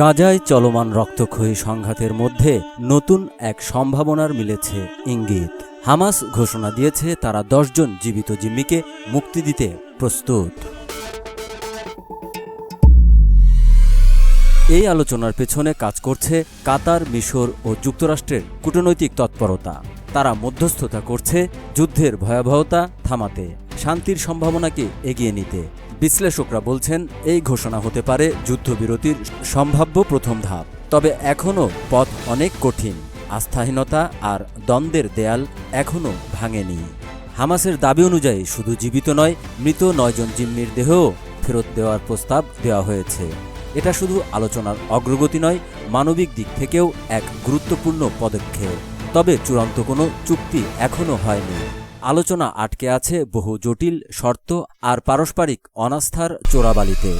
গাজায় চলমান রক্তক্ষয়ী সংঘাতের মধ্যে নতুন এক সম্ভাবনার মিলেছে ইঙ্গিত। হামাস ঘোষণা দিয়েছে তারা দশজন জীবিত জিম্মিকে মুক্তি দিতে প্রস্তুত। এই আলোচনার পেছনে কাজ করছে কাতার, মিশর ও যুক্তরাষ্ট্রের কূটনৈতিক তৎপরতা। তারা মধ্যস্থতা করছে যুদ্ধের ভয়াবহতা থামাতে, শান্তির সম্ভাবনাকে এগিয়ে নিতে। বিশ্লেষকরা বলছেন, এই ঘোষণা হতে পারে যুদ্ধবিরতির সম্ভাব্য প্রথম ধাপ। তবে এখনও পথ অনেক কঠিন। আস্থাহীনতা আর দ্বন্দ্বের দেয়াল এখনও ভাঙেনি। হামাসের দাবি অনুযায়ী শুধু জীবিত নয়, মৃত নয়জন জিম্মির দেহও ফেরত দেওয়ার প্রস্তাব দেওয়া হয়েছে। এটা শুধু আলোচনার অগ্রগতি নয়, মানবিক দিক থেকেও এক গুরুত্বপূর্ণ পদক্ষেপ। তবে চূড়ান্ত কোনো চুক্তি এখনও হয়নি। আলোচনা আটকে আছে বহু জটিল, শর্ত আর পারস্পরিক অনাস্থার চোরাবালিতে।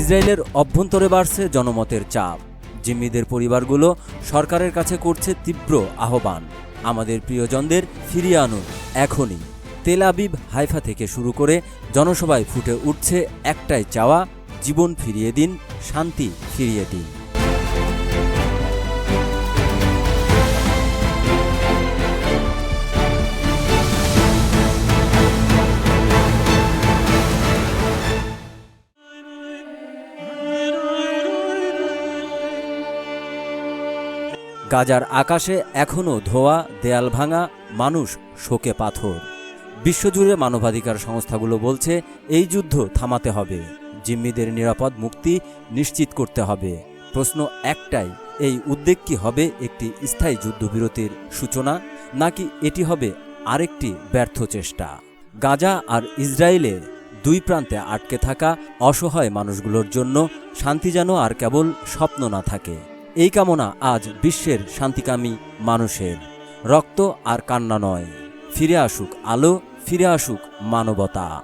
ইসরায়েলের অভ্যন্তরে বাড়ছে জনমতের চাপ। জিম্মিদের পরিবারগুলো সরকারের কাছে করছে তীব্র আহ্বান। আমাদের প্রিয়জনদের ফিরিয়ে আনুন এখনই। তেল আবিব হাইফা থেকে শুরু করে জনসভায় ফুটে উঠছে একটাই চাওয়া জীবন ফিরিয়ে দিন, শান্তি ফিরিয়ে দিন। গাজার আকাশে এখনও ধোয়া, দেয়াল ভাঙা, মানুষ শোকে পাথর। বিশ্বজুড়ে মানবাধিকার সংস্থাগুলো বলছে, এই যুদ্ধ থামাতে হবে। জিম্মিদের নিরাপদ মুক্তি নিশ্চিত করতে হবে। প্রশ্ন একটাই, এই উদ্বেগ কি হবে একটি স্থায়ী যুদ্ধবিরতির সূচনা, নাকি এটি হবে আরেকটি ব্যর্থ চেষ্টা? গাজা আর ইসরায়েলে দুই প্রান্তে আটকে থাকা অসহায় মানুষগুলোর জন্য শান্তি যেন আর কেবল স্বপ্ন না থাকে। এই কামনা আজ বিশ্বের শান্তিকামী মানুষের। রক্ত আর কান্না নয়। ফিরে আসুক আলো, ফিরে আসুক মানবতা।